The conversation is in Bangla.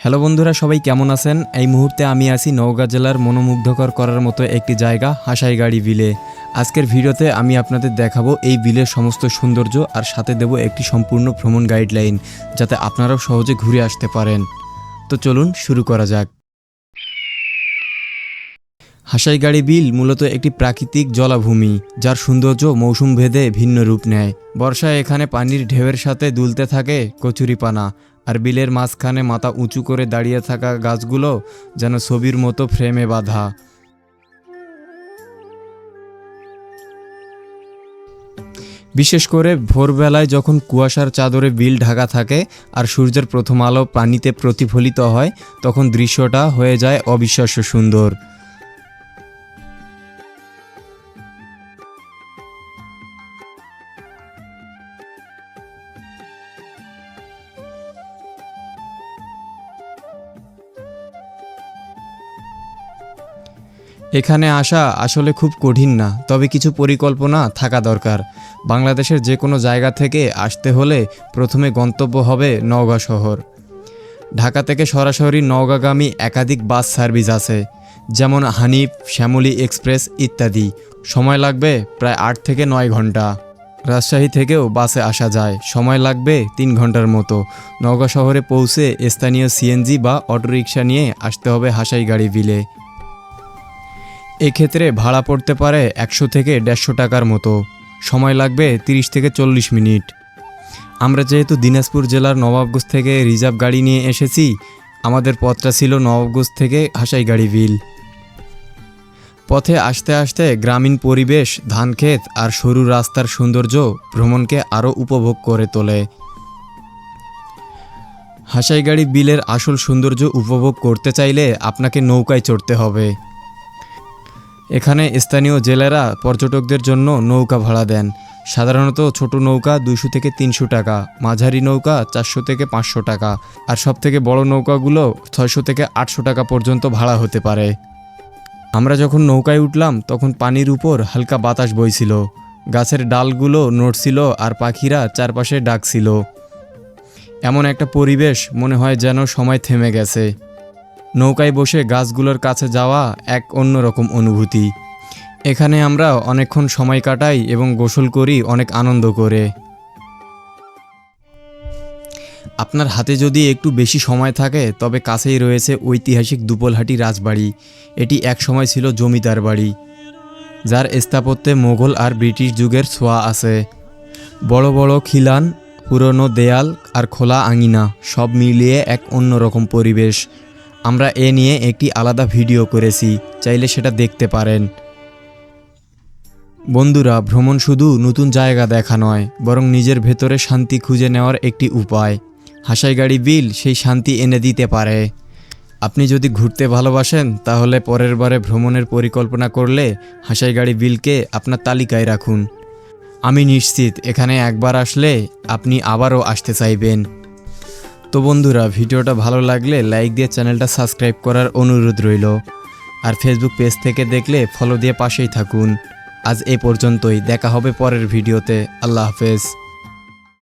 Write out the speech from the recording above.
হ্যালো বন্ধুরা, সবাই কেমন আছেন? এই মুহূর্তে আমি আছি নওগাঁ জেলার মনোমুগ্ধকর করার মতো একটি জায়গা, হাসাইগাড়ি বিলে। আজকের ভিডিওতে আমি আপনাদের দেখাবো এই বিলের সমস্ত সৌন্দর্য আর সাথে দেব একটি সম্পূর্ণ ভ্রমণ গাইডলাইন, যাতে আপনারাও সহজে ঘুরে আসতে পারেন। তো চলুন শুরু করা যাক। হাসাইগাড়ি বিল মূলত একটি প্রাকৃতিক জলাভূমি, যার সৌন্দর্য মৌসুম ভেদে ভিন্ন রূপ নেয়। বর্ষায় এখানে পানির ঢেউয়ের সাথে দুলতে থাকে কচুরিপানা আর বিলের মাঝখানে মাথা উঁচু করে দাঁড়িয়ে থাকা গাছগুলো যেন ছবির মতো ফ্রেমে বাঁধা। বিশেষ করে ভোরবেলায় যখন কুয়াশার চাদরে বিল ঢাকা থাকে আর সূর্যের প্রথম আলো পানিতে প্রতিফলিত হয়, তখন দৃশ্যটা হয়ে যায় অবিশ্বাস্য সুন্দর। এখানে আসা আসলে খুব কঠিন না, তবে কিছু পরিকল্পনা থাকা দরকার। বাংলাদেশের যে কোনো জায়গা থেকে আসতে হলে প্রথমে গন্তব্য হবে নওগাঁ শহর। ঢাকা থেকে সরাসরি নওগাঁগামী একাধিক বাস সার্ভিস আছে, যেমন হানিফ, শ্যামলী এক্সপ্রেস ইত্যাদি। সময় লাগবে প্রায় আট থেকে নয় ঘণ্টা। রাজশাহী থেকেও বাসে আসা যায়, সময় লাগবে তিন ঘণ্টার মতো। নওগাঁ শহরে পৌঁছে স্থানীয় সিএনজি বা অটোরিকশা নিয়ে আসতে হবে হাসাই গাড়ি বিলে। এক্ষেত্রে ভাড়া পড়তে পারে একশো থেকে দেড়শো টাকার মতো। সময় লাগবে তিরিশ থেকে চল্লিশ মিনিট। আমরা যেহেতু দিনাজপুর জেলার নবাবগঞ্জ থেকে রিজার্ভ গাড়ি নিয়ে এসেছি, আমাদের পথটা ছিল নবাবগঞ্জ থেকে হাসাইগাড়ি বিল। পথে আসতে আসতে গ্রামীণ পরিবেশ ধানক্ষেত আর সরু রাস্তার সৌন্দর্য ভ্রমণকে আরও উপভোগ করে তোলে। হাসাইগাড়ি বিলের আসল সৌন্দর্য উপভোগ করতে চাইলে আপনাকে নৌকায় চড়তে হবে। এখানে স্থানীয় জেলেরা পর্যটকদের জন্য নৌকা ভাড়া দেন। সাধারণত ছোট নৌকা দুইশো থেকে তিনশো টাকা, মাঝারি নৌকা চারশো থেকে পাঁচশো টাকা, আর সব থেকে বড় নৌকাগুলো ছয়শো থেকে আটশো টাকা পর্যন্ত ভাড়া হতে পারে। আমরা যখন নৌকায় উঠলাম, তখন পানির উপর হালকা বাতাস বইছিল। গাছের ডালগুলো নড়ছিল আর পাখিরা চারপাশে ডাকছিল। এমন একটা পরিবেশ মনে হয় যেন সময় থেমে গেছে। নৌকায় বসে গাছগুলোর কাছে যাওয়া এক অন্যরকম অনুভূতি। এখানে আমরা অনেকক্ষণ সময় কাটাই এবং গোসল করি অনেক আনন্দ করে। আপনার হাতে যদি একটু বেশি সময় থাকে, তবে কাছেই রয়েছে ঐতিহাসিক দুপলহাটি রাজবাড়ি। এটি এক সময় ছিল জমিদার বাড়ি, যার স্থাপত্যে মোগল আর ব্রিটিশ যুগের ছোঁয়া আছে। বড় বড় খিলান, পুরনো দেয়াল আর খোলা আঙিনা সব মিলিয়ে এক অন্যরকম পরিবেশ। আমরা এ নিয়ে একটি আলাদা ভিডিও করেছি, চাইলে সেটা দেখতে পারেন। বন্ধুরা, ভ্রমণ শুধু নতুন জায়গা দেখা নয়, বরং নিজের ভেতরে শান্তি খুঁজে নেওয়ার একটি উপায়। হাসাইগাড়ি বিল সেই শান্তি এনে দিতে পারে। আপনি যদি ঘুরতে ভালোবাসেন, তাহলে পরের বারে ভ্রমণের পরিকল্পনা করলে হাসাইগাড়ি বিলকে আপনার তালিকায় রাখুন। আমি নিশ্চিত, এখানে একবার আসলে আপনি আবারও আসতে চাইবেন। তো বন্ধুরা, ভিডিওটা ভালো লাগলে লাইক দিয়ে চ্যানেলটা সাবস্ক্রাইব করার অনুরোধ রইল। আর ফেসবুক পেজ থেকে দেখলে ফলো দিয়ে পাশেই থাকুন। আজ এ পর্যন্তই, দেখা হবে পরের ভিডিওতে। আল্লাহ হাফেজ।